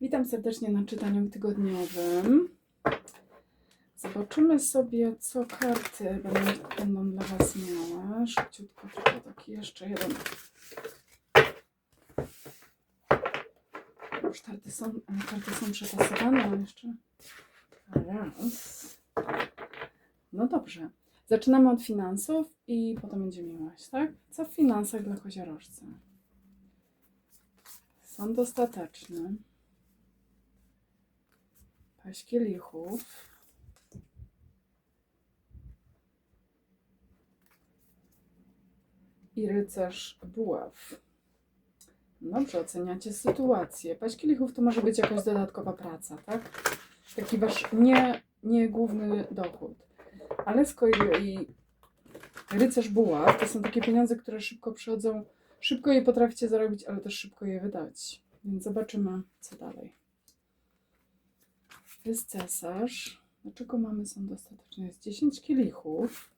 Witam serdecznie na czytaniu tygodniowym. Zobaczymy sobie, co karty będą, będą dla Was miały. Szybciutko tylko taki jeszcze jeden. Już karty są, karty są przetasowane, ale jeszcze raz. No dobrze. Zaczynamy od finansów i potem będzie miłość, tak? Co w finansach dla koziorożca? Są dostateczne. Paść kielichów. I rycerz buław. Dobrze, oceniacie sytuację. Paść kielichów to może być jakaś dodatkowa praca, tak? Taki wasz nie, nie główny dochód. Ale z kolei rycerz buław to są takie pieniądze, które szybko przychodzą, szybko je potraficie zarobić, ale też szybko je wydać. Więc zobaczymy, co dalej. Jest cesarz. Dlaczego mamy są dostateczne? Jest 10 kielichów.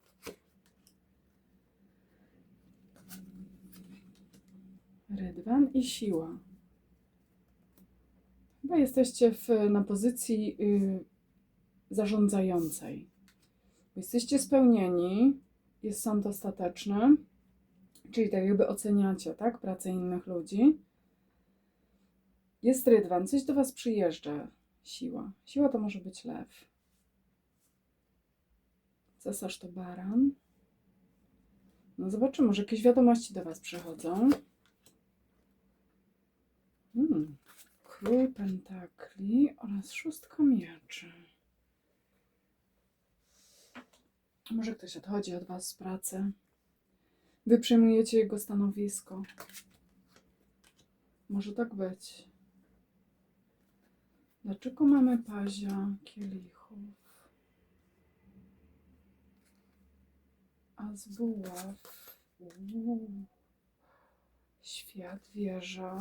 Rydwan i siła. Chyba jesteście w, na pozycji y, zarządzającej. Jesteście spełnieni, jest sąd dostateczny, czyli tak jakby oceniacie, tak, pracę innych ludzi. Jest rydwan, coś do Was przyjeżdża. Siła. Siła to może być lew. Cesarz to baran. No zobaczymy, może jakieś wiadomości do Was przychodzą. Hmm. Król pentakli oraz szóstka mieczy. Może ktoś odchodzi od Was z pracy. Wy przejmujecie jego stanowisko. Może tak być. Dlaczego mamy pazia kielichów? A z buław. Uuu. Świat, wieża.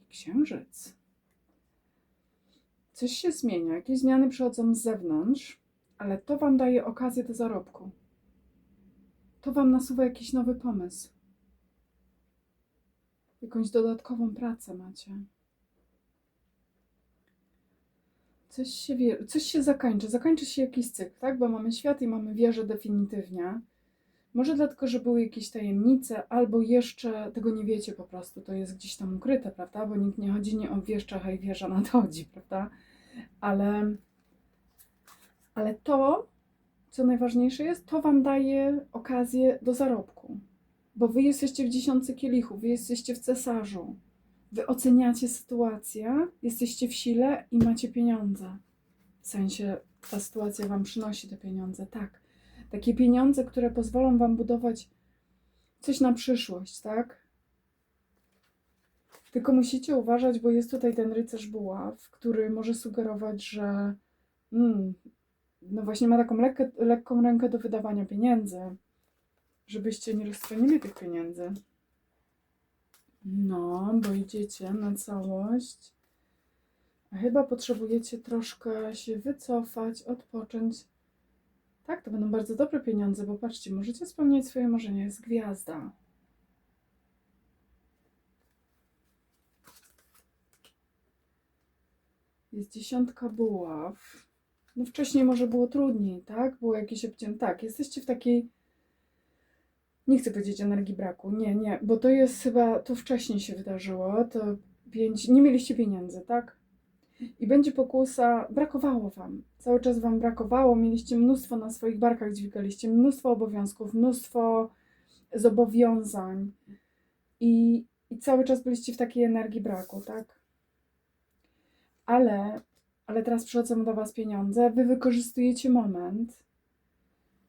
I księżyc. Coś się zmienia, jakieś zmiany przychodzą z zewnątrz, ale to Wam daje okazję do zarobku. To Wam nasuwa jakiś nowy pomysł. Jakąś dodatkową pracę macie. Coś się, wie, coś się zakończy. Zakończy się jakiś cykl, tak? Bo mamy świat i mamy wieżę definitywnie. Może dlatego, że były jakieś tajemnice, albo jeszcze tego nie wiecie po prostu. To jest gdzieś tam ukryte, prawda? Bo nikt nie chodzi nie o wieszczach, a i wieża nadchodzi, prawda? Ale, ale to, co najważniejsze jest, to Wam daje okazję do zarobku. Bo Wy jesteście w dziesiątce kielichów, Wy jesteście w cesarzu. Wy oceniacie sytuację, jesteście w sile i macie pieniądze. W sensie ta sytuacja Wam przynosi te pieniądze, tak. Takie pieniądze, które pozwolą Wam budować coś na przyszłość, tak? Tylko musicie uważać, bo jest tutaj ten rycerz buław, który może sugerować, że mm, no właśnie ma taką lekkę, lekką rękę do wydawania pieniędzy, żebyście nie rozstronili tych pieniędzy. No, bo idziecie na całość. A chyba potrzebujecie troszkę się wycofać, odpocząć. Tak, to będą bardzo dobre pieniądze, bo patrzcie, możecie spełniać swoje marzenia. Jest gwiazda. Jest dziesiątka buław. No wcześniej może było trudniej, tak? Było jakieś obcięcie. Tak, jesteście w takiej nie chcę powiedzieć energii braku, nie, nie, bo to jest chyba, to wcześniej się wydarzyło, to pięć, nie mieliście pieniędzy, tak? I będzie pokusa, brakowało wam, cały czas wam brakowało, mieliście mnóstwo na swoich barkach, dźwigaliście mnóstwo obowiązków, mnóstwo zobowiązań i, i cały czas byliście w takiej energii braku, tak? Ale, ale teraz przychodzą do was pieniądze, wy wykorzystujecie moment,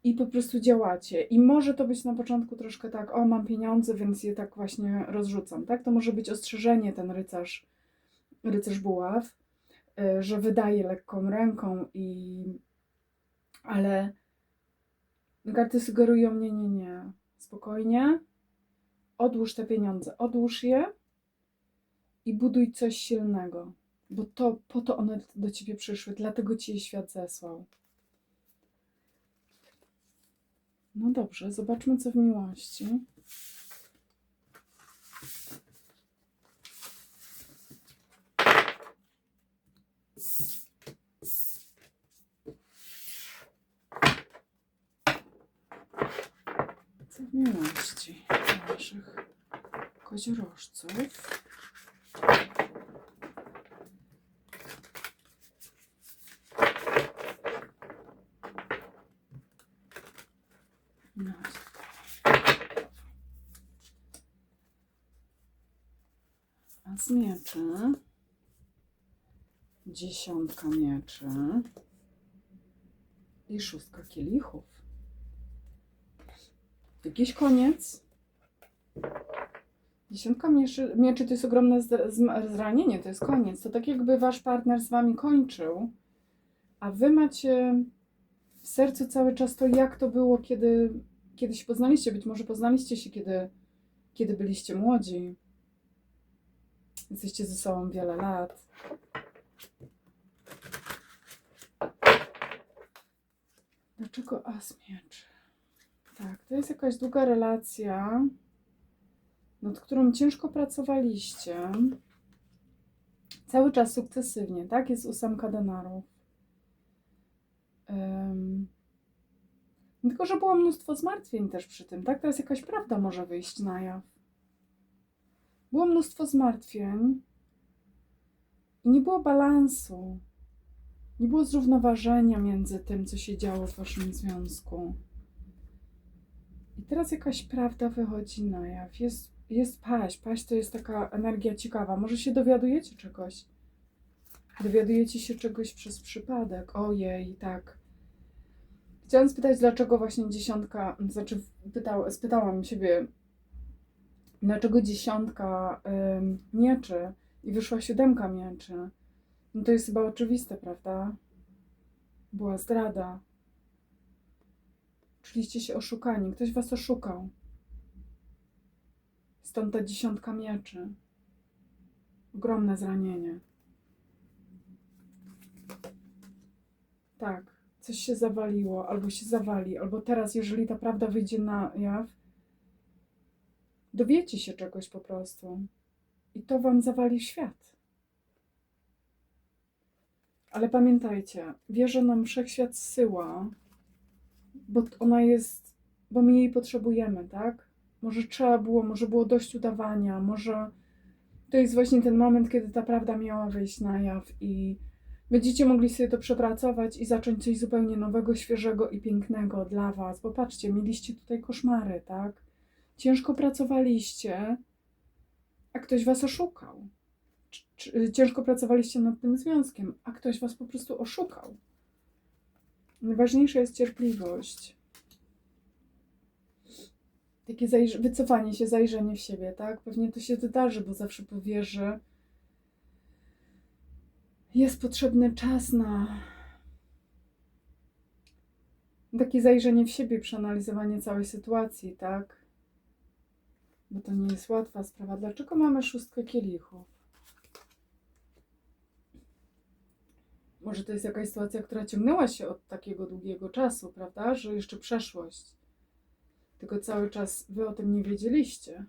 i po prostu działacie. I może to być na początku troszkę tak, o mam pieniądze, więc je tak właśnie rozrzucam, tak? To może być ostrzeżenie ten rycerz, rycerz buław, y, że wydaje lekką ręką i... Ale karty sugerują, nie, nie, nie, spokojnie, odłóż te pieniądze, odłóż je i buduj coś silnego, bo to po to one do ciebie przyszły, dlatego ci je świat zesłał. No dobrze, zobaczmy co w miłości. Co w miłości naszych koziorożców. Dziesiątka mieczy i szóstka kielichów. Jakiś koniec? Dziesiątka mieczy, mieczy to jest ogromne zranienie, to jest koniec. To tak jakby wasz partner z wami kończył, a wy macie w sercu cały czas to, jak to było, kiedy, kiedy się poznaliście. Być może poznaliście się, kiedy, kiedy byliście młodzi. Jesteście ze sobą wiele lat. Dlaczego as mieczy? Tak, to jest jakaś długa relacja, nad którą ciężko pracowaliście. Cały czas sukcesywnie, tak? Jest ósemka denarów. Ym. Tylko, że było mnóstwo zmartwień też przy tym, tak? Teraz jakaś prawda może wyjść na jaw. Było mnóstwo zmartwień i nie było balansu. Nie było zrównoważenia między tym, co się działo w waszym związku. I teraz jakaś prawda wychodzi na jaw. Jest, jest paść. Paść to jest taka energia ciekawa. Może się dowiadujecie czegoś. Dowiadujecie się czegoś przez przypadek. Ojej, tak. Chciałam spytać, dlaczego właśnie dziesiątka, znaczy pytał, spytałam siebie, dlaczego dziesiątka ym, mieczy i wyszła siódemka mieczy. No to jest chyba oczywiste, prawda? Była zdrada. Czuliście się oszukani. Ktoś was oszukał. Stąd ta dziesiątka mieczy. Ogromne zranienie. Tak, coś się zawaliło, albo się zawali, albo teraz, jeżeli ta prawda wyjdzie na jaw, dowiecie się czegoś po prostu. I to wam zawali świat. Ale pamiętajcie, wierzę nam wszechświat zsyła, bo ona jest, bo my jej potrzebujemy, tak? Może trzeba było, może było dość udawania, może to jest właśnie ten moment, kiedy ta prawda miała wyjść na jaw i będziecie mogli sobie to przepracować i zacząć coś zupełnie nowego, świeżego i pięknego dla was. Bo patrzcie, mieliście tutaj koszmary, tak? Ciężko pracowaliście, a ktoś was oszukał. Czy- Ciężko pracowaliście nad tym związkiem, a ktoś was po prostu oszukał. Najważniejsza jest cierpliwość. Takie wycofanie się, zajrzenie w siebie, tak? Pewnie to się wydarzy, bo zawsze powie, że jest potrzebny czas na takie zajrzenie w siebie, przeanalizowanie całej sytuacji, tak? Bo to nie jest łatwa sprawa. Dlaczego mamy szóstkę kielichów? Może to jest jakaś sytuacja, która ciągnęła się od takiego długiego czasu, prawda? Że jeszcze przeszłość. Tylko cały czas wy o tym nie wiedzieliście.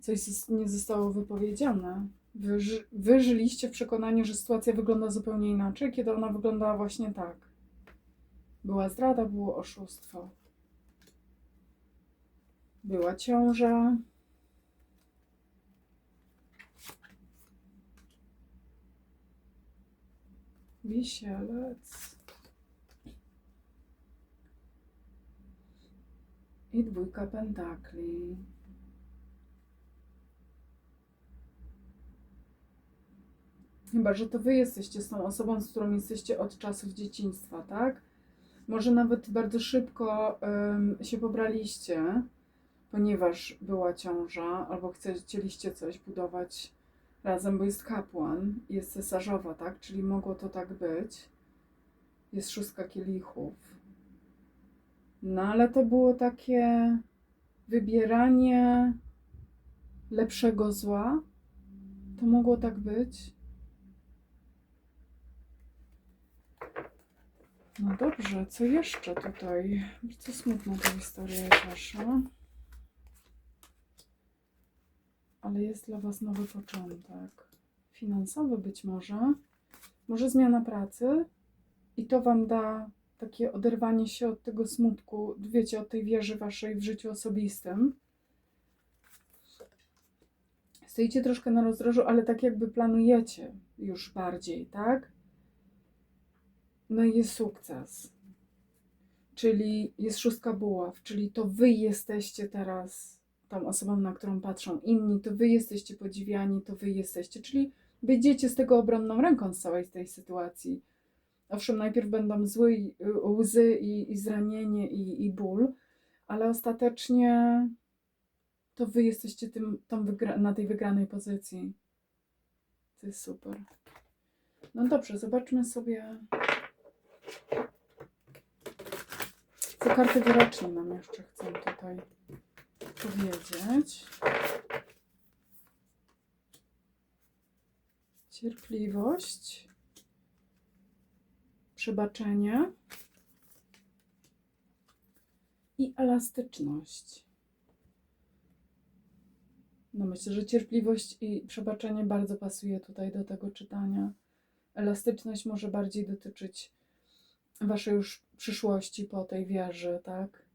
Coś nie zostało wypowiedziane. Wy, wy żyliście w przekonaniu, że sytuacja wygląda zupełnie inaczej, kiedy ona wyglądała właśnie tak. Była zdrada, było oszustwo. Była ciąża. Wisielec. I dwójka pentakli. Chyba, że to wy jesteście z tą osobą, z którą jesteście od czasów dzieciństwa, tak? Może nawet bardzo szybko się pobraliście, ponieważ była ciąża, albo chcieliście coś budować razem, bo jest kapłan, jest cesarzowa, tak? Czyli mogło to tak być. Jest szóstka kielichów. No ale to było takie wybieranie lepszego zła. To mogło tak być. No dobrze, co jeszcze tutaj? Bardzo smutna ta historia jest. Ale jest dla was nowy początek. Finansowy być może. Może zmiana pracy. I to wam da takie oderwanie się od tego smutku, wiecie, od tej wieży waszej w życiu osobistym. Stoicie troszkę na rozdrożu, ale tak jakby planujecie już bardziej, tak? No i jest sukces. Czyli jest szóstka buław, czyli to wy jesteście teraz tą osobą, na którą patrzą inni, to wy jesteście podziwiani, to wy jesteście, czyli wyjdziecie z tego obronną ręką z całej tej sytuacji. Owszem, najpierw będą zły, i- łzy i, i zranienie i, i ból, ale ostatecznie to wy jesteście tym, na tej wygranej pozycji. To jest super. No dobrze, zobaczmy sobie, co karty wyroczni nam jeszcze chcą tutaj powiedzieć. Cierpliwość, przebaczenie i elastyczność. No myślę, że cierpliwość i przebaczenie bardzo pasuje tutaj do tego czytania. Elastyczność może bardziej dotyczyć waszej już przyszłości po tej wieży, tak?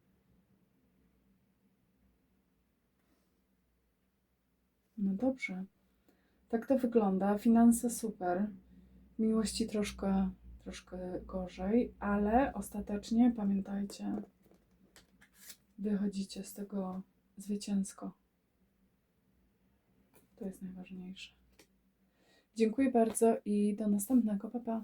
No dobrze. Tak to wygląda. Finanse super. Miłości troszkę, troszkę gorzej, ale ostatecznie pamiętajcie, wychodzicie z tego zwycięsko. To jest najważniejsze. Dziękuję bardzo i do następnego. Pa, pa.